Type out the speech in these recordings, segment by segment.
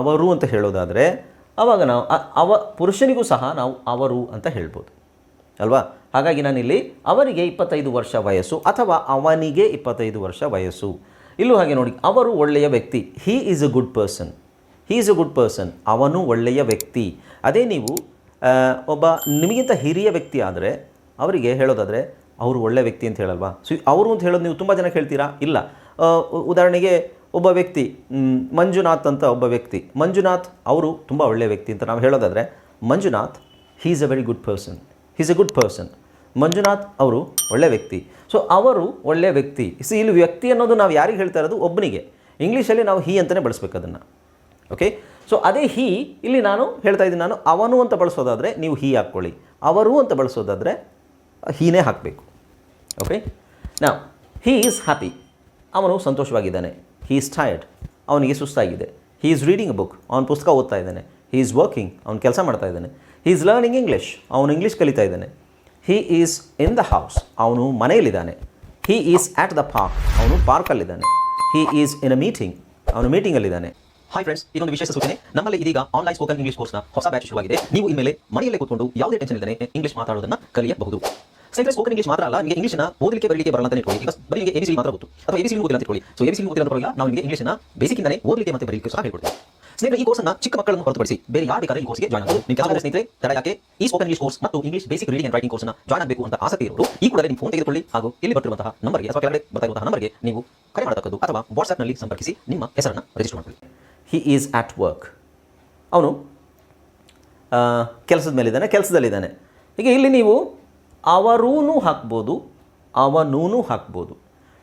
ಅವರು ಅಂತ ಹೇಳೋದಾದರೆ ಆವಾಗ ನಾವು ಅವ, ಪುರುಷನಿಗೂ ಸಹ ನಾವು ಅವರು ಅಂತ ಹೇಳ್ಬೋದು. ಅಲ್ವಾ? ಹಾಗಾಗಿ ನಾನಿಲ್ಲಿ ಅವರಿಗೆ ಇಪ್ಪತ್ತೈದು ವರ್ಷ ವಯಸ್ಸು ಅಥವಾ ಅವನಿಗೆ ಇಪ್ಪತ್ತೈದು ವರ್ಷ ವಯಸ್ಸು. ಇಲ್ಲೂ ಹಾಗೆ ನೋಡಿ, ಅವರು ಒಳ್ಳೆಯ ವ್ಯಕ್ತಿ. He is a good person he is a good person ಅವನು ಒಳ್ಳೆಯ ವ್ಯಕ್ತಿ. ಅದೇ ನೀವು ಒಬ್ಬ ನಿಮಗಿಂತ ಹಿರಿಯ ವ್ಯಕ್ತಿ ಆದರೆ, ಅವರಿಗೆ ಹೇಳೋದಾದರೆ, ಅವರು ಒಳ್ಳೆಯ ವ್ಯಕ್ತಿ ಅಂತ ಹೇಳಲ್ವಾ? ಸೊ ಅವರು ಅಂತ ಹೇಳೋದು ನೀವು ತುಂಬ ಜನ ಹೇಳ್ತೀರಾ ಇಲ್ಲ. ಉದಾಹರಣೆಗೆ ಒಬ್ಬ ವ್ಯಕ್ತಿ ಮಂಜುನಾಥ್ ಅಂತ ಒಬ್ಬ ವ್ಯಕ್ತಿ. ಮಂಜುನಾಥ್ ಅವರು ತುಂಬ ಒಳ್ಳೆಯ ವ್ಯಕ್ತಿ ಅಂತ ನಾವು ಹೇಳೋದಾದರೆ, Manjunath he is a very good person he's a good person Manjunath ಅವರು ಒಳ್ಳೆ ವ್ಯಕ್ತಿ. ಸೊ ಅವರು ಒಳ್ಳೆಯ ವ್ಯಕ್ತಿ. ಸಿ ಇಲ್ಲಿ ವ್ಯಕ್ತಿ ಅನ್ನೋದು ನಾವು ಯಾರಿಗೆ ಹೇಳ್ತಾ ಇರೋದು? ಒಬ್ಬನಿಗೆ ಇಂಗ್ಲೀಷಲ್ಲಿ ನಾವು ಹೀ ಅಂತಲೇ ಬಳಸ್ಬೇಕು ಅದನ್ನು. ಓಕೆ ಸೊ ಅದೇ ಹೀ ಇಲ್ಲಿ ನಾನು ಹೇಳ್ತಾ ಇದ್ದೀನಿ, ನಾನು ಅವನು ಅಂತ ಬಳಸೋದಾದರೆ ನೀವು ಹೀ ಹಾಕ್ಕೊಳ್ಳಿ. ಅವರು ಅಂತ ಬಳಸೋದಾದರೆ ಹೀನೇ ಹಾಕಬೇಕು. ಓಕೆ ನಾವು ಹೀ ಈಸ್ ಹ್ಯಾಪಿ ಅವನು ಸಂತೋಷವಾಗಿದ್ದಾನೆ. ಹೀ ಈಸ್ ಟಯರ್ಡ್ ಅವನಿಗೆ ಸುಸ್ತಾಗಿದೆ. He is reading a book ಅವನು ಪುಸ್ತಕ ಓದ್ತಾ ಇದ್ದಾನೆ. ಹೀ ಈಸ್ ವರ್ಕಿಂಗ್ ಅವ್ನು ಕೆಲಸ ಮಾಡ್ತಾ ಇದ್ದಾನೆ. ಹೀ ಈಸ್ ಲರ್ನಿಂಗ್ ಇಂಗ್ಲೀಷ್ ಅವನು ಇಂಗ್ಲೀಷ್ ಕಲಿತಾ ಇದ್ದಾನೆ. He is in the house ಅವನು ಮನೆಯಲ್ಲಿದ್ದಾನೆ. He is at the park ಅವನು ಪಾರ್ಕಲ್ಲಿದ್ದಾನೆ. ಹಿ ಈಸ್ ಇನ್ ಅ ಮೀಟಿಂಗ್ ಅವನು ಮೀಟಿಂಗಲ್ಲಿದ್ದಾನೆ ಹಾಯ್ ಫ್ರೆಂಡ್ಸ್ ಇದೊಂದು ವಿಶೇಷ ಸೂಚನೆ. ನಮ್ಮಲ್ಲಿ ಇದೀಗ ಆನ್ಲೈನ್ ಸ್ಪೋಕನ್ ಇಂಗ್ಲಿಷ್ ಕೋರ್ಸ್ನ ಹೊಸ ಬ್ಯಾಚ್ ಶುರುವಾಗಿದೆ. ನೀವು ಇನ್ಮೇಲೆ ಮನೆಯಲ್ಲೇ ಕೂತ್ಕೊಂಡು ಯಾವುದೇ ಟೆನ್ಷನ್ ಇಲ್ಲದೆ ಇಂಗ್ಲಿಷ್ ಮಾತಾಡೋದನ್ನ ಕಲಿಯಬಹುದು. ಸ್ನೇಹಿತರೆ ಸ್ಪೋಕನ್ ಇಂಗ್ಲಿಷ್ ಮಾತ್ರ ಅಲ್ಲ, ನಿಮಗೆ ಇಂಗ್ಲಿಷ್ನ ಓದಲಿಕ್ಕೆ, ಬರಲಿಕ್ಕೆ ಬರಲ್ಲ ಅಂತ ಇಟ್ಕೊಳ್ಳಿ. ಈಗ ಬರೀ ನಿಮಗೆ ಎಬಿಸಿ ಮಾತ್ರ ಗೊತ್ತು. ಅಥವಾ ಎಬಿಸಿ ಓದಿಲ್ಲ ಅಂತ ಇಟ್ಕೊಳ್ಳಿ. ಸೊ ಎಬಿಸಿ ಓದಿಲ್ಲ ಪರವಾಗಿಲ್ಲ ನಾವು ನಿಮಗೆ ಇಂಗ್ಲೀಷನ್ನ ಬೇಸಿಕ್ ಇಂದನೇ ಓದಲಿಕ್ಕೆ ಮತ್ತೆ ಬರಲಿಕ್ಕೆ ಸಹ ಹೇಳ್ಕೊಡ್ತೀವಿ ಸ್ನೇಹಿತರೆ, ಈ ಕೋರ್ಸ್ನ ಚಿಕ್ಕ ಮಕ್ಕಳನ್ನು ಹೊರತುಪಡಿಸಿ ಬೇರೆ ಯಾರು ಬೇಕಾದ್ರೆ ಈ ಕೋರ್ಸ್ಗೆ ಜಾಯ್ನ್ ಆಗಬಹುದು ನಿಮ್ಮ ಕೆಲವು ಸ್ನೇಹಿತರೆ, ತಡ ಯಾಕೆ? ಈ ಸ್ಪೋಕನ್ ಇಂಗ್ಲಿಷ್ ಕೋರ್ಸ್ ಮತ್ತು English basic reading and writing ಕೋರ್ಸ್ನ ಜಾಯ್ನ್ ಆಗಬೇಕು ಅಂತ ಆಸಕ್ತಿ ಇರೋರು, ಈ ಕೂಡಲೇ ನಿಮ್ಮ ಫೋನ್ ತೆಗೆದುಕೊಳ್ಳಿ. ಹಾಗೂ ಇಲ್ಲಿ ಬರ್ತಿರುವಂತಹ ನಂಬರ್ಗೆ ಅಥವಾ ಕೆಳಗಡೆ ಬರ್ತಾ ಇರುವಂತಹ ನಂಬರ್ಗೆ ನೀವು ಕರೆ ಮಾಡತಕ್ಕದ್ದು ಅಥವಾ ವಾಟ್ಸ್ಆಪ್ನಲ್ಲಿ ಸಂಪರ್ಕಿಸಿ ನಿಮ್ಮ ಹೆಸರನ್ನು ರಿಜಿಸ್ಟರ್ ಮಾಡಿಕೊಳ್ಳಿ. ಹಿ ಈಸ್ ಆಟ್ ವರ್ಕ್ ಅವನು ಕೆಲಸದ ಮೇಲಿದ್ದಾನೆ, ಕೆಲಸದಲ್ಲಿದ್ದಾನೆ. ಈಗ ಇಲ್ಲಿ ನೀವು ಅವರೂ ಹಾಕ್ಬೋದು ಅವನೂ ಹಾಕ್ಬೋದು.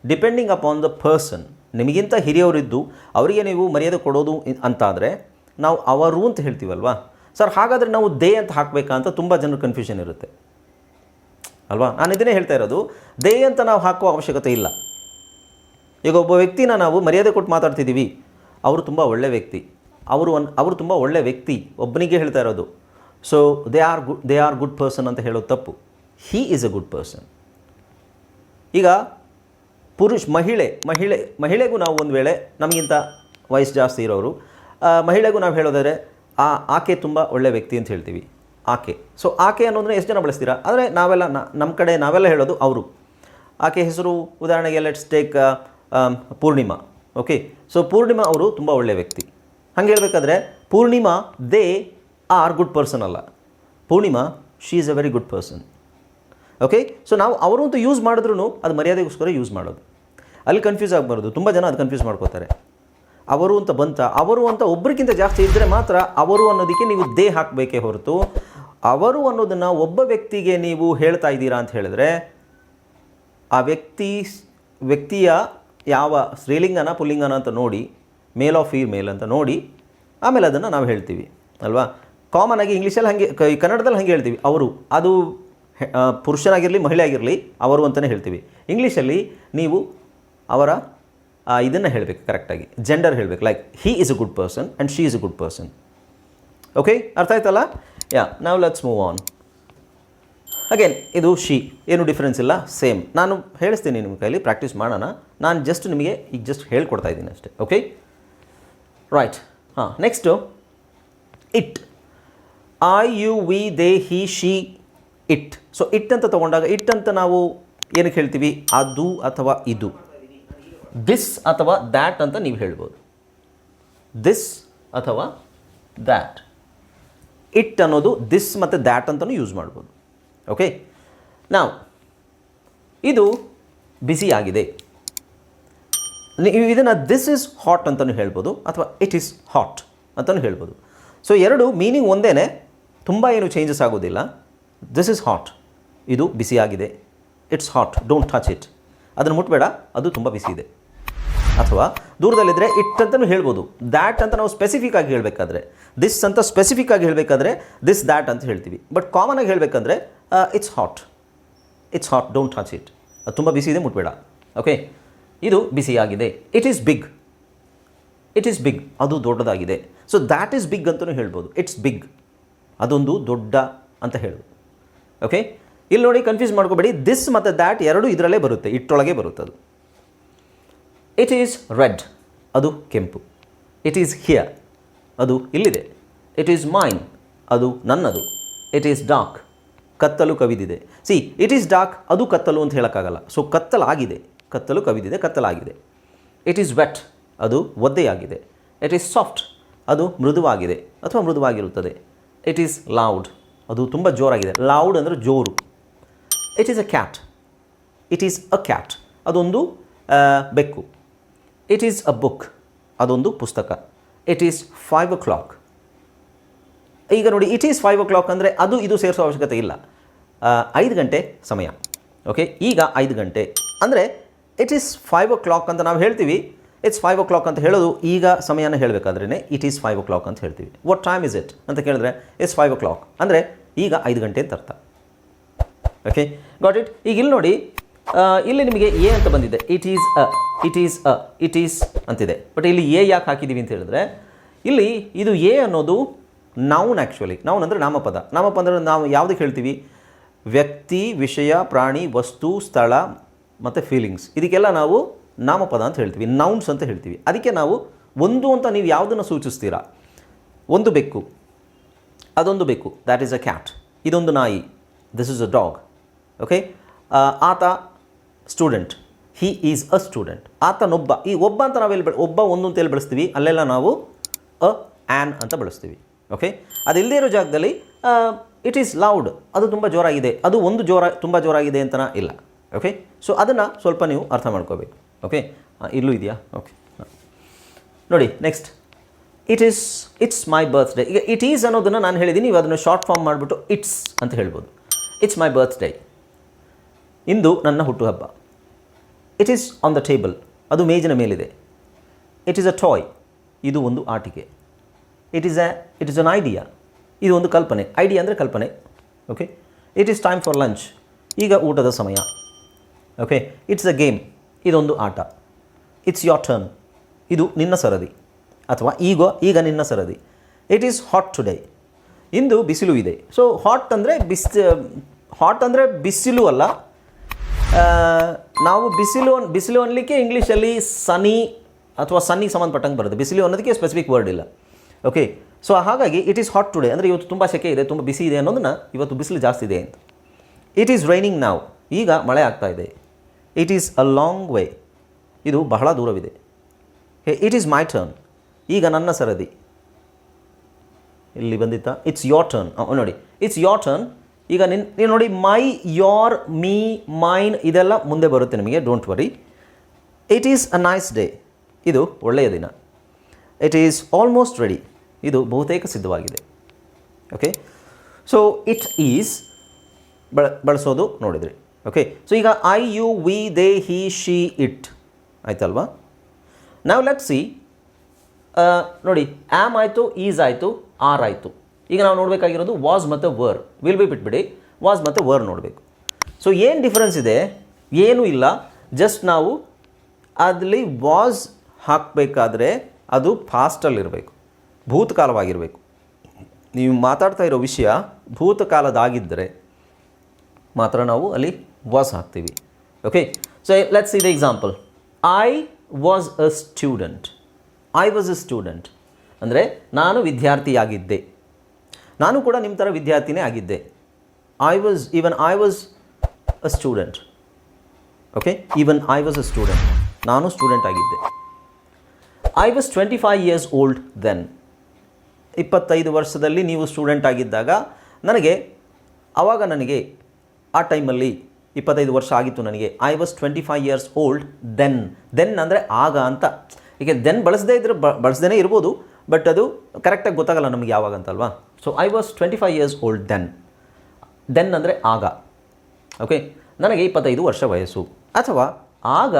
ಡಿಪೆಂಡಿಂಗ್ ಅಪಾನ್ ದ ಪರ್ಸನ್ ನಿಮಗಿಂತ ಹಿರಿಯವರಿದ್ದು, ಅವರಿಗೆ ನೀವು ಮರ್ಯಾದೆ ಕೊಡೋದು ಅಂತಾದರೆ, ನಾವು ಅವರು ಅಂತ ಹೇಳ್ತೀವಲ್ವಾ? ಸರ್, ಹಾಗಾದರೆ ನಾವು ದೇ ಅಂತ ಹಾಕಬೇಕಾ ಅಂತ ತುಂಬ ಜನರು ಕನ್ಫ್ಯೂಷನ್ ಇರುತ್ತೆ. ಅಲ್ವಾ? ನಾನು ಇದನ್ನೇ ಹೇಳ್ತಾ ಇರೋದು, ದೇ ಅಂತ ನಾವು ಹಾಕುವ ಅವಶ್ಯಕತೆ ಇಲ್ಲ. ಈಗ ಒಬ್ಬ ವ್ಯಕ್ತಿನ ನಾವು ಮರ್ಯಾದೆ ಕೊಟ್ಟು ಮಾತಾಡ್ತಿದ್ದೀವಿ, ಅವರು ತುಂಬ ಒಳ್ಳೆ ವ್ಯಕ್ತಿ. ಅವರು ಒನ್, ಅವರು ತುಂಬ ಒಳ್ಳೆ ವ್ಯಕ್ತಿ. ಒಬ್ಬನಿಗೆ ಹೇಳ್ತಾ ಇರೋದು so they are good they are good person ಅಂತ ಹೇಳೋದು ತಪ್ಪು. He is a good person ಈಗ ಪುರುಷ್, ಮಹಿಳೆ ಮಹಿಳೆ, ಮಹಿಳೆಗೂ ನಾವು ಒಂದು ವೇಳೆ ನಮಗಿಂತ ವಯಸ್ಸು ಜಾಸ್ತಿ ಇರೋರು ಮಹಿಳೆಗೂ ನಾವು ಹೇಳೋದಾದರೆ, ಆ, ಆಕೆ ತುಂಬ ಒಳ್ಳೆ ವ್ಯಕ್ತಿ ಅಂತ ಹೇಳ್ತೀವಿ. ಆಕೆ. ಸೊ ಆಕೆ ಅನ್ನೋದನ್ನ ಎಷ್ಟು ಜನ ಬಳಸ್ತೀರಾ? ಆದರೆ ನಾವೆಲ್ಲ ನಮ್ಮ ಕಡೆ ನಾವೆಲ್ಲ ಹೇಳೋದು ಅವರು. ಆಕೆ ಹೆಸರು, ಉದಾಹರಣೆಗೆ let's take Purnima. Okay so Purnima ಅವರು ತುಂಬ ಒಳ್ಳೆಯ ವ್ಯಕ್ತಿ. ಹಂಗೆ ಹೇಳಬೇಕಾದ್ರೆ, Purnima they are good person ಅಲ್ಲ. Purnima she is a very good person okay so ನಾವು ಅವರು ಅಂತ ಯೂಸ್ ಮಾಡಿದ್ರು ಅದು ಮರ್ಯಾದೆಗೋಸ್ಕರ ಯೂಸ್ ಮಾಡೋದು. ಅಲ್ಲಿ ಕನ್ಫ್ಯೂಸ್ ಆಗಬಾರ್ದು. ತುಂಬ ಜನ ಅದು ಕನ್ಫ್ಯೂಸ್ ಮಾಡ್ಕೋತಾರೆ. ಅವರು ಅಂತ ಬಂತ, ಅವರು ಅಂತ ಒಬ್ಬರಿಗಿಂತ ಜಾಸ್ತಿ ಇದ್ದರೆ ಮಾತ್ರ ಅವರು ಅನ್ನೋದಕ್ಕೆ ನೀವು ದೇ ಹಾಕಬೇಕೇ ಹೊರತು, ಅವರು ಅನ್ನೋದನ್ನು ಒಬ್ಬ ವ್ಯಕ್ತಿಗೆ ನೀವು ಹೇಳ್ತಾ ಇದ್ದೀರಾ ಅಂತ ಹೇಳಿದ್ರೆ, ಆ ವ್ಯಕ್ತಿ ವ್ಯಕ್ತಿಯ ಯಾವ ಸ್ತ್ರೀಲಿಂಗನ, ಪುಲ್ಲಿಂಗನ ಅಂತ ನೋಡಿ ಮೇಲ್ ಆಫ್ ಫೀಮೇಲ್ ಅಂತ ನೋಡಿ, ಆಮೇಲೆ ಅದನ್ನು ನಾವು ಹೇಳ್ತೀವಿ. ಅಲ್ವಾ? ಕಾಮನ್ ಆಗಿ ಇಂಗ್ಲೀಷಲ್ಲಿ ಹಾಗೆ ಕನ್ನಡದಲ್ಲಿ ಹಾಗೆ ಹೇಳ್ತೀವಿ. ಅವರು, ಅದು ಪುರುಷನಾಗಿರಲಿ ಮಹಿಳೆ ಆಗಿರಲಿ ಅವರು ಅಂತಲೇ ಹೇಳ್ತೀವಿ. ಇಂಗ್ಲೀಷಲ್ಲಿ ನೀವು ಅವರ ಇದನ್ನು ಹೇಳಬೇಕು ಕರೆಕ್ಟಾಗಿ ಜೆಂಡರ್ ಹೇಳಬೇಕು like he is a good person and she is a good person okay ಅರ್ಥ ಆಯ್ತಲ್ಲ? ಯಾ ನಾವು ಲೆಟ್ಸ್ ಮೂವ್ ಆನ್ ಅಗೇನ್ ಇದು ಶಿ ಏನು ಡಿಫ್ರೆನ್ಸ್ ಇಲ್ಲ? ಸೇಮ್ ನಾನು ಹೇಳಿಸ್ತೀನಿ ನಿಮ್ಮ ಕೈಲಿ ಪ್ರಾಕ್ಟೀಸ್ ಮಾಡೋಣ. ನಾನು ಜಸ್ಟ್ ನಿಮಗೆ ಈಗ ಜಸ್ಟ್ ಹೇಳ್ಕೊಡ್ತಾ ಇದ್ದೀನಿ ಅಷ್ಟೇ. ಓಕೆ ರೈಟ್ ಹಾಂ next it I you we they he she it so it ಅಂತ ತಗೊಂಡಾಗ ಇಟ್ ಅಂತ ನಾವು ಏನಕ್ಕೆ ಹೇಳ್ತೀವಿ? ಅದು ಅಥವಾ ಇದು. ದಿಸ್ ಅಥವಾ ದ್ಯಾಟ್ ಅಂತ ನೀವು ಹೇಳ್ಬೋದು. ದಿಸ್ ಅಥವಾ ದ್ಯಾಟ್ ಇಟ್ ಅನ್ನೋದು ದಿಸ್ ಮತ್ತು ದ್ಯಾಟ್ ಅಂತಲೂ ಯೂಸ್ ಮಾಡ್ಬೋದು. ಓಕೆ ನಾವು ಇದು ಬಿಸಿ ಆಗಿದೆ. ಇದನ್ನು ದಿಸ್ ಇಸ್ ಹಾಟ್ ಅಂತಲೂ ಹೇಳ್ಬೋದು, ಅಥವಾ ಇಟ್ ಈಸ್ ಹಾಟ್ ಅಂತಲೂ ಹೇಳ್ಬೋದು. ಸೊ ಎರಡು ಮೀನಿಂಗ್ ಒಂದೇ ತುಂಬ ಏನು ಚೇಂಜಸ್ ಆಗೋದಿಲ್ಲ. ದಿಸ್ ಇಸ್ ಹಾಟ್ ಇದು ಬಿಸಿಯಾಗಿದೆ it's hot don't touch it ಅದನ್ನು ಮುಟ್ಬೇಡ. ಅದು ತುಂಬ ಬಿಸಿ ಇದೆ. ಅಥವಾ ದೂರದಲ್ಲಿದ್ದರೆ ಇಟ್ ಅಂತಲೂ ಹೇಳ್ಬೋದು. ದ್ಯಾಟ್ ಅಂತ ನಾವು ಸ್ಪೆಸಿಫಿಕ್ ಆಗಿ ಹೇಳಬೇಕಾದ್ರೆ ದಿಸ್ ಅಂತ ಸ್ಪೆಸಿಫಿಕ್ ಆಗಿ ಹೇಳಬೇಕಾದ್ರೆ ದಿಸ್ ದ್ಯಾಟ್ ಅಂತ ಹೇಳ್ತೀವಿ. ಬಟ್ ಕಾಮನ್ ಆಗಿ ಹೇಳಬೇಕಂದ್ರೆ it's hot it's hot don't touch it ಅದು ತುಂಬ ಬಿಸಿ ಇದೆ, ಮುಟ್ಬೇಡ. ಓಕೆ ಇದು ಬಿಸಿಯಾಗಿದೆ it is big it is big ಅದು ದೊಡ್ಡದಾಗಿದೆ. ಸೊ ದ್ಯಾಟ್ ಈಸ್ ಬಿಗ್ ಅಂತಲೂ ಹೇಳ್ಬೋದು. ಇಟ್ಸ್ ಬಿಗ್ ಅದೊಂದು ದೊಡ್ಡ ಅಂತ ಹೇಳೋದು ಓಕೆ ಇಲ್ಲಿ ನೋಡಿ ಕನ್ಫ್ಯೂಸ್ ಮಾಡ್ಕೋಬೇಡಿ. ದಿಸ್ ಮತ್ತು ದ್ಯಾಟ್ ಎರಡು ಇದರಲ್ಲೇ ಬರುತ್ತೆ. ಇಟ್ಟೊಳಗೆ ಬರುತ್ತೆ ಅದು. ಇಟ್ ಈಸ್ ರೆಡ್ ಅದು ಕೆಂಪು. ಇಟ್ ಈಸ್ ಹಿಯರ್ ಅದು ಇಲ್ಲಿದೆ. ಇಟ್ ಈಸ್ ಮೈನ್ ಅದು ನನ್ನದು. ಇಟ್ ಈಸ್ ಡಾರ್ಕ್ ಕತ್ತಲು ಕವಿದಿದೆ. ಸಿ ಇಟ್ ಈಸ್ ಡಾರ್ಕ್ ಅದು ಕತ್ತಲು ಅಂತ ಹೇಳೋಕ್ಕಾಗಲ್ಲ. ಸೊ ಕತ್ತಲಾಗಿದೆ. ಕತ್ತಲು ಕವಿದಿದೆ, ಕತ್ತಲಾಗಿದೆ. ಇಟ್ ಈಸ್ ವೆಟ್ ಅದು ಒದ್ದೆಯಾಗಿದೆ. ಇಟ್ ಈಸ್ ಸಾಫ್ಟ್ ಅದು ಮೃದುವಾಗಿದೆ. ಅಥವಾ ಮೃದುವಾಗಿರುತ್ತದೆ. ಇಟ್ ಈಸ್ ಲೌಡ್ ಅದು ತುಂಬ ಜೋರಾಗಿದೆ. ಲೌಡ್ ಅಂದರೆ ಜೋರು. It is a cat it is a cat ಅದೊಂದು ಬೆಕ್ಕು. ಇಟ್ ಈಸ್ ಅ ಬುಕ್ ಅದೊಂದು ಪುಸ್ತಕ. It is five o'clock ಈಗ ನೋಡಿ it is five o'clock ಅಂದರೆ ಅದು ಇದು ಸೇರಿಸೋ ಅವಶ್ಯಕತೆ ಇಲ್ಲ. ಐದು ಗಂಟೆ ಸಮಯ. ಓಕೆ ಈಗ ಐದು ಗಂಟೆ. ಅಂದರೆ it is five o'clock ಅಂತ ನಾವು ಹೇಳ್ತೀವಿ. ಇಟ್ಸ್ ಫೈವ್ ಓ ಕ್ಲಾಕ್ ಅಂತ ಹೇಳೋದು ಈಗ ಸಮಯನ ಹೇಳಬೇಕಾದ್ರೇ it is five o'clock ಅಂತ ಹೇಳ್ತೀವಿ. ವಾಟ್ ಟೈಮ್ ಇಸ್ ಇಟ್ ಅಂತ ಕೇಳಿದ್ರೆ ಇಟ್ಸ್ ಫೈವ್ ಓ ಕ್ಲಾಕ್ ಅಂದರೆ, ಈಗ ಐದು ಗಂಟೆ ಅಂತ ಅರ್ಥ. ಓಕೆ ಗಾಟ್ ಇಟ್ ಈಗ ಇಲ್ಲಿ ನೋಡಿ ಇಲ್ಲಿ ನಿಮಗೆ ಎ ಅಂತ ಬಂದಿದೆ. It is a it is a it is ಅಂತಿದೆ. ಬಟ್ ಇಲ್ಲಿ ಎ ಯಾಕೆ ಹಾಕಿದ್ದೀವಿ ಅಂತ ಹೇಳಿದ್ರೆ, ಇಲ್ಲಿ ಇದು ಎ ಅನ್ನೋದು ನೌನ್ ಆ್ಯಕ್ಚುಲಿ ನೌನ್ ಅಂದರೆ ನಾಮಪದ. ನಾಮಪದ ಅಂದರೆ ನಾವು ಯಾವುದಕ್ಕೆ ಹೇಳ್ತೀವಿ? ವ್ಯಕ್ತಿ, ವಿಷಯ, ಪ್ರಾಣಿ, ವಸ್ತು, ಸ್ಥಳ ಮತ್ತು ಫೀಲಿಂಗ್ಸ್ ಇದಕ್ಕೆಲ್ಲ ನಾವು ನಾಮಪದ ಅಂತ ಹೇಳ್ತೀವಿ. ನೌನ್ಸ್ ಅಂತ ಹೇಳ್ತೀವಿ. ಅದಕ್ಕೆ ನಾವು ಒಂದು ಅಂತ ನೀವು ಯಾವುದನ್ನು ಸೂಚಿಸ್ತೀರಾ? ಒಂದು ಬೆಕ್ಕು. ಅದೊಂದು ಬೆಕ್ಕು. ದ್ಯಾಟ್ ಈಸ್ ಅ ಕ್ಯಾಟ್ ಇದೊಂದು ನಾಯಿ. This is a dog okay ಆತ student he is a student ಆತನೊಬ್ಬ. ಈ ಒಬ್ಬ ಅಂತ ನಾವೆಲ್ಲಿ ಎಲ್ಲಿ ಒಬ್ಬ ಒಂದು ಅಂತ ಎಲ್ಲಿ ಬಳಸ್ತೀವಿ? ಅಲ್ಲೆಲ್ಲ ನಾವು ಅ ಆ್ಯನ್ ಅಂತ ಬಳಸ್ತೀವಿ. ಓಕೆ ಅದಿಲ್ಲದೆ ಇರೋ ಜಾಗದಲ್ಲಿ ಇಟ್ ಈಸ್ ಲೌಡ್ ಅದು ತುಂಬ ಜೋರಾಗಿದೆ. ಅದು ಒಂದು ಜೋರ, ತುಂಬ ಜೋರಾಗಿದೆ ಅಂತನ ಇಲ್ಲ. ಓಕೆ ಸೊ ಅದನ್ನು ಸ್ವಲ್ಪ ನೀವು ಅರ್ಥ ಮಾಡ್ಕೋಬೇಕು. ಓಕೆ ಇಲ್ಲೂ ಇದೆಯಾ? ಓಕೆ ನೋಡಿ next it is it's my birthday ಈಗ ಇಟ್ ಈಸ್ ಅನ್ನೋದನ್ನು ನಾನು ಹೇಳಿದ್ದೀನಿ ನೀವು ಅದನ್ನು ಶಾರ್ಟ್ ಫಾರ್ಮ್ ಮಾಡಿಬಿಟ್ಟು ಇಟ್ಸ್ ಅಂತ ಹೇಳ್ಬೋದು. ಇಟ್ಸ್ ಮೈ ಬರ್ತ್ಡೇ ಇಂದು ನನ್ನ ಹುಟ್ಟುಹಬ್ಬ. It is on the table ಅದು ಮೇಜಿನ ಮೇಲಿದೆ. ಇಟ್ ಈಸ್ ಅ ಟಾಯ್ ಇದು ಒಂದು ಆಟಿಕೆ. It is a it is an idea ಇದು ಒಂದು ಕಲ್ಪನೆ. ಐಡಿಯಾ ಅಂದರೆ ಕಲ್ಪನೆ. Okay it is time for lunch ಈಗ ಊಟದ ಸಮಯ. ಓಕೆ ಇಟ್ಸ್ ಅ ಗೇಮ್ ಇದೊಂದು ಆಟ. ಇಟ್ಸ್ ಯೋರ್ ಟರ್ನ್ ಇದು ನಿನ್ನ ಸರದಿ. ಅಥವಾ ಈಗ ಈಗ ನಿನ್ನ ಸರದಿ. ಇಟ್ ಈಸ್ ಹಾಟ್ ಟುಡೇ ಇಂದು ಬಿಸಿಲು ಇದೆ. ಸೊ ಹಾಟ್ ಅಂದರೆ ಬಿಸ್ ಹಾಟ್ ಅಂದರೆ ಬಿಸಿಲು ಅಲ್ಲ. ನಾವು ಬಿಸಿಲು ಬಿಸಿಲು ಅನ್ನಲಿಕ್ಕೆ ಇಂಗ್ಲೀಷಲ್ಲಿ ಸನಿ ಅಥವಾ ಸನ್ನಿಗೆ ಸಂಬಂಧಪಟ್ಟಂಗೆ ಬರುತ್ತೆ. ಬಿಸಿಲು ಅನ್ನೋದಕ್ಕೆ ಸ್ಪೆಸಿಫಿಕ್ ವರ್ಡ್ ಇಲ್ಲ. ಓಕೆ ಸೊ ಹಾಗಾಗಿ ಇಟ್ ಈಸ್ ಹಾಟ್ ಟುಡೇ ಅಂದರೆ ಇವತ್ತು ತುಂಬ ಸೆಕೆ ಇದೆ, ತುಂಬ ಬಿಸಿ ಇದೆ ಅನ್ನೋದನ್ನು ಇವತ್ತು ಬಿಸಿಲು ಜಾಸ್ತಿ ಇದೆ ಅಂತ. ಇಟ್ ಈಸ್ ರೈನಿಂಗ್ ನಾವು ಈಗ ಮಳೆ ಆಗ್ತಾ ಇದೆ. It is a long way ಇದು ಬಹಳ ದೂರವಿದೆ. ಇಟ್ ಈಸ್ ಮೈ ಟರ್ನ್ ಈಗ ನನ್ನ ಸರದಿ. ಇಲ್ಲಿ ಬಂದಿತ್ತಾ? ಇಟ್ಸ್ ಯೋರ್ ಟರ್ನ್ ನೋಡಿ. ಇಟ್ಸ್ ಯೋರ್ ಟರ್ನ್ ಈಗ ನಿನ್ ನೀವು ನೋಡಿ ಮೈ ಯೋರ್ ಮೀ ಮೈನ್ ಇದೆಲ್ಲ ಮುಂದೆ ಬರುತ್ತೆ ನಿಮಗೆ don't worry it is a nice day ಇದು ಒಳ್ಳೆಯ ದಿನ. ಇಟ್ ಈಸ್ ಆಲ್ಮೋಸ್ಟ್ ರೆಡಿ ಇದು ಬಹುತೇಕ ಸಿದ್ಧವಾಗಿದೆ. ಓಕೆ ಸೊ ಇಟ್ ಈಸ್ ಬಳ, ಬಳಸೋದು ನೋಡಿದ್ರಿ. ಓಕೆ ಸೊ ಈಗ I you we they he she it ಆಯ್ತಲ್ವಾ? ನಾವು ಲೆಟ್ ಸಿ ನೋಡಿ ಆ್ಯಮ್ ಆಯಿತು ಈಸ್ ಆಯಿತು ಆರ್ ಆಯಿತು. ಈಗ ನಾವು ನೋಡಬೇಕಾಗಿರೋದು ವಾಸ್ ಮತ್ತು ವರ್ ವಿಲ್ ಬಿ ಬಿಟ್ಬಿಡಿ. ವಾಸ್ ಮತ್ತು ವರ್ ನೋಡಬೇಕು. ಸೊ ಏನು ಡಿಫ್ರೆನ್ಸ್ ಇದೆ? ಏನೂ ಇಲ್ಲ. ಜಸ್ಟ್ ನಾವು ಅಲ್ಲಿ ವಾಸ್ ಹಾಕಬೇಕಾದ್ರೆ ಅದು ಫಾಸ್ಟಲ್ಲಿರಬೇಕು ಭೂತಕಾಲವಾಗಿರಬೇಕು. ನೀವು ಮಾತಾಡ್ತಾ ಇರೋ ವಿಷಯ ಭೂತಕಾಲದಾಗಿದ್ದರೆ ಮಾತ್ರ ನಾವು ಅಲ್ಲಿ ವಾಸ್ ಹಾಕ್ತೀವಿ. Okay so let's see example I was a student I was a student ಅಂದರೆ ನಾನು ವಿದ್ಯಾರ್ಥಿಯಾಗಿದ್ದೆ. ನಾನು ಕೂಡ ನಿಮ್ಮ ಥರ ವಿದ್ಯಾರ್ಥಿನೇ ಆಗಿದ್ದೆ. I was even I was a student okay even I was a student ನಾನು ಸ್ಟೂಡೆಂಟ್ ಆಗಿದ್ದೆ. I was twenty five years old then ಇಪ್ಪತ್ತೈದು ವರ್ಷದಲ್ಲಿ ನೀವು ಸ್ಟೂಡೆಂಟ್ ಆಗಿದ್ದಾಗ ನನಗೆ ಆವಾಗ ನನಗೆ, ಆ ಟೈಮಲ್ಲಿ ಇಪ್ಪತ್ತೈದು ವರ್ಷ ಆಗಿತ್ತು ನನಗೆ. I was twenty five years old then then ಅಂದರೆ ಆಗ ಅಂತ. ಈಗ ದೆನ್ ಬಳಸದೇ ಇದ್ರೆ ಬಳಸದೇ ಇರ್ಬೋದು. ಬಟ್ ಅದು ಕರೆಕ್ಟಾಗಿ ಗೊತ್ತಾಗಲ್ಲ ನಮಗೆ ಯಾವಾಗ ಅಂತಲ್ವಾ? So I was twenty five years old then then ಅಂದರೆ ಆಗ. ಓಕೆ ನನಗೆ ಇಪ್ಪತ್ತೈದು ವರ್ಷ ವಯಸ್ಸು. ಅಥವಾ ಆಗ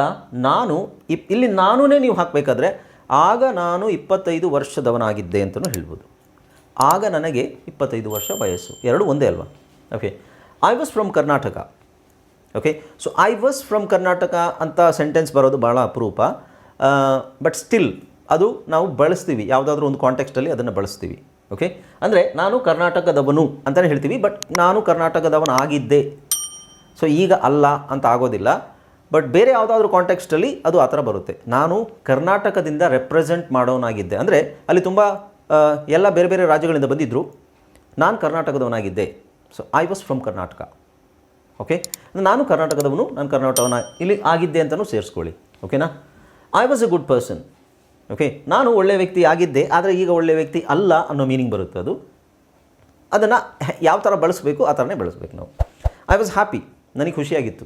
ನಾನು ಇಪ್, ಇಲ್ಲಿ ನಾನೂ ನೀವು ಹಾಕಬೇಕಾದ್ರೆ ಆಗ ನಾನು ಇಪ್ಪತ್ತೈದು ವರ್ಷದವನಾಗಿದ್ದೆ ಅಂತಲೂ ಹೇಳ್ಬೋದು. ಆಗ ನನಗೆ ಇಪ್ಪತ್ತೈದು ವರ್ಷ ವಯಸ್ಸು. ಎರಡು ಒಂದೇ ಅಲ್ವಾ? Okay I was from Karnataka okay so I was from Karnataka ಅಂತ ಸೆಂಟೆನ್ಸ್ ಬರೋದು ಭಾಳ ಅಪರೂಪ. ಬಟ್ ಸ್ಟಿಲ್ ಅದು ನಾವು ಬಳಸ್ತೀವಿ. ಯಾವುದಾದ್ರೂ ಒಂದು ಕಾಂಟೆಕ್ಸ್ಟಲ್ಲಿ ಅದನ್ನು ಬಳಸ್ತೀವಿ. ಓಕೆ ಅಂದರೆ ನಾನು ಕರ್ನಾಟಕದವನು ಅಂತಲೇ ಹೇಳ್ತೀವಿ ಬಟ್ ನಾನು ಕರ್ನಾಟಕದವನು ಆಗಿದ್ದೆ. ಸೊ ಈಗ ಅಲ್ಲ ಅಂತ ಆಗೋದಿಲ್ಲ. ಬಟ್ ಬೇರೆ ಯಾವುದಾದ್ರೂ ಕಾಂಟೆಕ್ಸ್ಟಲ್ಲಿ ಅದು ಆ ಥರ ಬರುತ್ತೆ. ನಾನು ಕರ್ನಾಟಕದಿಂದ ರೆಪ್ರೆಸೆಂಟ್ ಮಾಡೋನಾಗಿದ್ದೆ. ಅಂದರೆ ಅಲ್ಲಿ ತುಂಬ ಎಲ್ಲ ಬೇರೆ ಬೇರೆ ರಾಜ್ಯಗಳಿಂದ ಬಂದಿದ್ದರು ನಾನು ಕರ್ನಾಟಕದವನಾಗಿದ್ದೆ. So I was from Karnataka. Okay ನಾನು ಕರ್ನಾಟಕದವನು, ನಾನು ಕರ್ನಾಟಕವನ, ಇಲ್ಲಿ ಆಗಿದ್ದೆ ಅಂತಲೂ ಸೇರಿಸ್ಕೊಳ್ಳಿ. ಓಕೆನಾ I was a good person okay ನಾನು ಒಳ್ಳೆಯ ವ್ಯಕ್ತಿ ಆಗಿದ್ದೆ, ಆದರೆ ಈಗ ಒಳ್ಳೆಯ ವ್ಯಕ್ತಿ ಅಲ್ಲ ಅನ್ನೋ ಮೀನಿಂಗ್ ಬರುತ್ತೆ ಅದು. ಅದನ್ನು ಯಾವ ಥರ ಬಳಸಬೇಕು, ಆ ಥರನೇ ಬಳಸ್ಬೇಕು ನಾವು. ಐ ವಾಸ್ ಹ್ಯಾಪಿ ನನಗೆ ಖುಷಿಯಾಗಿತ್ತು.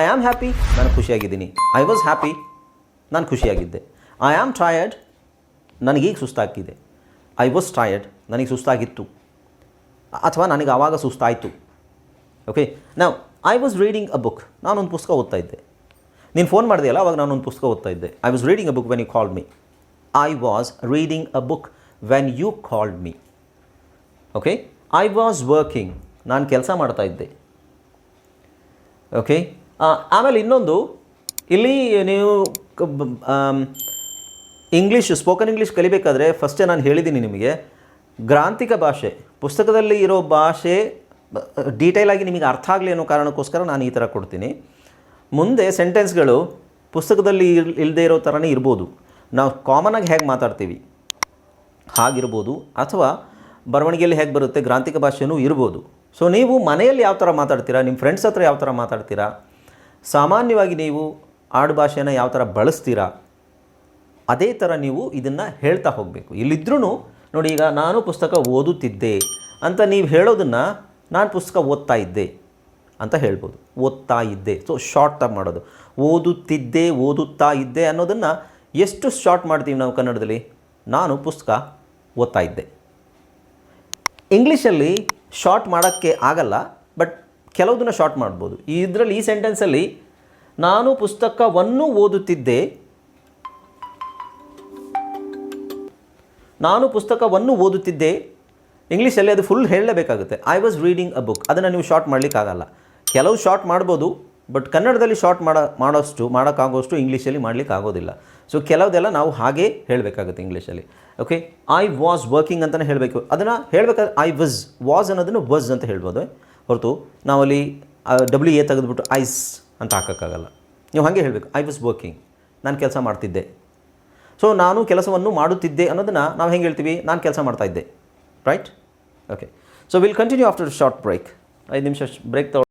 ಐ ಆಮ್ ಹ್ಯಾಪಿ ನಾನು ಖುಷಿಯಾಗಿದ್ದೀನಿ. ಐ ವಾಸ್ ಹ್ಯಾಪಿ ನಾನು ಖುಷಿಯಾಗಿದ್ದೆ. ಐ ಆಮ್ ಟಯರ್ಡ್ ನನಗೀಗ ಸುಸ್ತಾಗ್ತಿದೆ. ಐ ವಾಸ್ ಟಯರ್ಡ್ ನನಗೆ ಸುಸ್ತಾಗಿತ್ತು. ಅಥವಾ ನನಗೆ ಆವಾಗ ಸುಸ್ತಾಯಿತು. ಓಕೆ ನಾವು I was reading a book ನಾನೊಂದು ಪುಸ್ತಕ ಓದ್ತಾ ಇದ್ದೆ. ನೀನು ಫೋನ್ ಮಾಡಿದೆಯಲ್ಲ ಅವಾಗ ಒಂದು ಪುಸ್ತಕ ಓದ್ತಾ ಇದ್ದೆ. I was reading a book when you called me I was reading a book when you called me okay I was working ನಾನು ಕೆಲಸ ಮಾಡ್ತಾ ಇದ್ದೆ. ಓಕೆ ಆಮೇಲೆ ಇನ್ನೊಂದು, ಇಲ್ಲಿ ನೀವು ಇಂಗ್ಲೀಷ್ ಸ್ಪೋಕನ್ ಇಂಗ್ಲೀಷ್ ಕಲಿಬೇಕಾದ್ರೆ ಫಸ್ಟೇ ನಾನು ಹೇಳಿದ್ದೀನಿ ನಿಮಗೆ, ಗ್ರಾಂಥಿಕ ಭಾಷೆ, ಪುಸ್ತಕದಲ್ಲಿ ಇರೋ ಭಾಷೆ ಡೀಟೇಲಾಗಿ ನಿಮಗೆ ಅರ್ಥ ಆಗಲಿ ಅನ್ನೋ ಕಾರಣಕ್ಕೋಸ್ಕರ ನಾನು ಈ ಥರ ಕೊಡ್ತೀನಿ. ಮುಂದೆ ಸೆಂಟೆನ್ಸ್ಗಳು ಪುಸ್ತಕದಲ್ಲಿ ಇಲ್ಲದೇ ಇಲ್ಲದೆ ಇರೋ ಥರನೇ ಇರ್ಬೋದು. ನಾವು ಕಾಮನಾಗಿ ಹೇಗೆ ಮಾತಾಡ್ತೀವಿ? ಹಾಗಿರ್ಬೋದು, ಅಥವಾ ಬರವಣಿಗೆಯಲ್ಲಿ ಹೇಗೆ ಬರುತ್ತೆ, ಗ್ರಾಂಥಿಕ ಭಾಷೆಯೂ ಇರ್ಬೋದು. ಸೊ ನೀವು ಮನೆಯಲ್ಲಿ ಯಾವ ಥರ ಮಾತಾಡ್ತೀರಾ? ನಿಮ್ಮ ಫ್ರೆಂಡ್ಸ್ ಹತ್ರ ಯಾವ ಥರ ಮಾತಾಡ್ತೀರಾ? ಸಾಮಾನ್ಯವಾಗಿ ನೀವು ಆಡು ಭಾಷೆನ ಯಾವ ಥರ ಬಳಸ್ತೀರಾ? ಅದೇ ಥರ ನೀವು ಇದನ್ನು ಹೇಳ್ತಾ ಹೋಗಬೇಕು. ಇಲ್ಲಿದ್ರೂ ನೋಡಿ ಈಗ ನಾನು ಪುಸ್ತಕ ಓದುತ್ತಿದ್ದೆ ಅಂತ ನೀವು ಹೇಳೋದನ್ನು ನಾನು ಪುಸ್ತಕ ಓದ್ತಾ ಇದ್ದೆ. ಅಂತ ಹೇಳ್ಬೋದು. ಓದ್ತಾ ಇದ್ದೆ. ಸೊ ಶಾರ್ಟ್ ಆಗಿ ಮಾಡೋದು. ಓದುತ್ತಿದ್ದೆ, ಓದುತ್ತಾ ಇದ್ದೆ ಅನ್ನೋದನ್ನು ಎಷ್ಟು ಶಾರ್ಟ್ ಮಾಡ್ತೀವಿ ನಾವು ಕನ್ನಡದಲ್ಲಿ? ನಾನು ಪುಸ್ತಕ ಓದ್ತಾ ಇದ್ದೆ. ಇಂಗ್ಲೀಷಲ್ಲಿ ಶಾರ್ಟ್ ಮಾಡೋಕ್ಕೆ ಆಗಲ್ಲ ಬಟ್ ಕೆಲವುದನ್ನು ಶಾರ್ಟ್ ಮಾಡ್ಬೋದು. ಇದರಲ್ಲಿ ಈ ಸೆಂಟೆನ್ಸಲ್ಲಿ ನಾನು ಪುಸ್ತಕವನ್ನು ಓದುತ್ತಿದ್ದೆ. ನಾನು ಪುಸ್ತಕವನ್ನು ಓದುತ್ತಿದ್ದೆ. ಇಂಗ್ಲೀಷಲ್ಲಿ ಅದು full ಹೇಳಲೇಬೇಕಾಗುತ್ತೆ. I was reading a book ಅದನ್ನು ನೀವು ಶಾರ್ಟ್ ಮಾಡಲಿಕ್ಕಾಗಲ್ಲ. ಕೆಲವು ಶಾರ್ಟ್ ಮಾಡ್ಬೋದು ಬಟ್ ಕನ್ನಡದಲ್ಲಿ ಶಾರ್ಟ್ ಮಾಡೋ, ಮಾಡೋಷ್ಟು ಮಾಡೋಕ್ಕಾಗೋಷ್ಟು ಇಂಗ್ಲೀಷಲ್ಲಿ ಮಾಡಲಿಕ್ಕೆ ಆಗೋದಿಲ್ಲ ಸೊ ಕೆಲವುದೆಲ್ಲ ನಾವು ಹಾಗೇ ಹೇಳಬೇಕಾಗುತ್ತೆ ಇಂಗ್ಲೀಷಲ್ಲಿ ಓಕೆ ಐ ವಾಸ್ ವರ್ಕಿಂಗ್ ಅಂತಲೇ ಹೇಳಬೇಕು. ಅದನ್ನು ಹೇಳಬೇಕಾದ್ರೆ ಐ ವಸ್ ವಾಸ್ ಅನ್ನೋದನ್ನು ವಸ್ ಅಂತ ಹೇಳ್ಬೋದು. ಹೊರತು ನಾವಲ್ಲಿ ಡಬ್ಲ್ಯೂ ಎ ತೆಗೆದುಬಿಟ್ಟು ಐಸ್ ಅಂತ ಹಾಕೋಕ್ಕಾಗಲ್ಲ. ನೀವು ಹಾಗೆ ಹೇಳಬೇಕು. ಐ ವಾಸ್ ವರ್ಕಿಂಗ್ ನಾನು ಕೆಲಸ ಮಾಡ್ತಿದ್ದೆ. ಸೊ ನಾನು ಕೆಲಸವನ್ನು ಮಾಡುತ್ತಿದ್ದೆ ಅನ್ನೋದನ್ನು ನಾವು ಹೆಂಗೆ ಹೇಳ್ತೀವಿ? ನಾನು ಕೆಲಸ ಮಾಡ್ತಾ ಇದ್ದೆ. Right okay so will continue after short break ಐದು ನಿಮಿಷ ಬ್ರೇಕ್ ತಗೊಳ್ಳಿ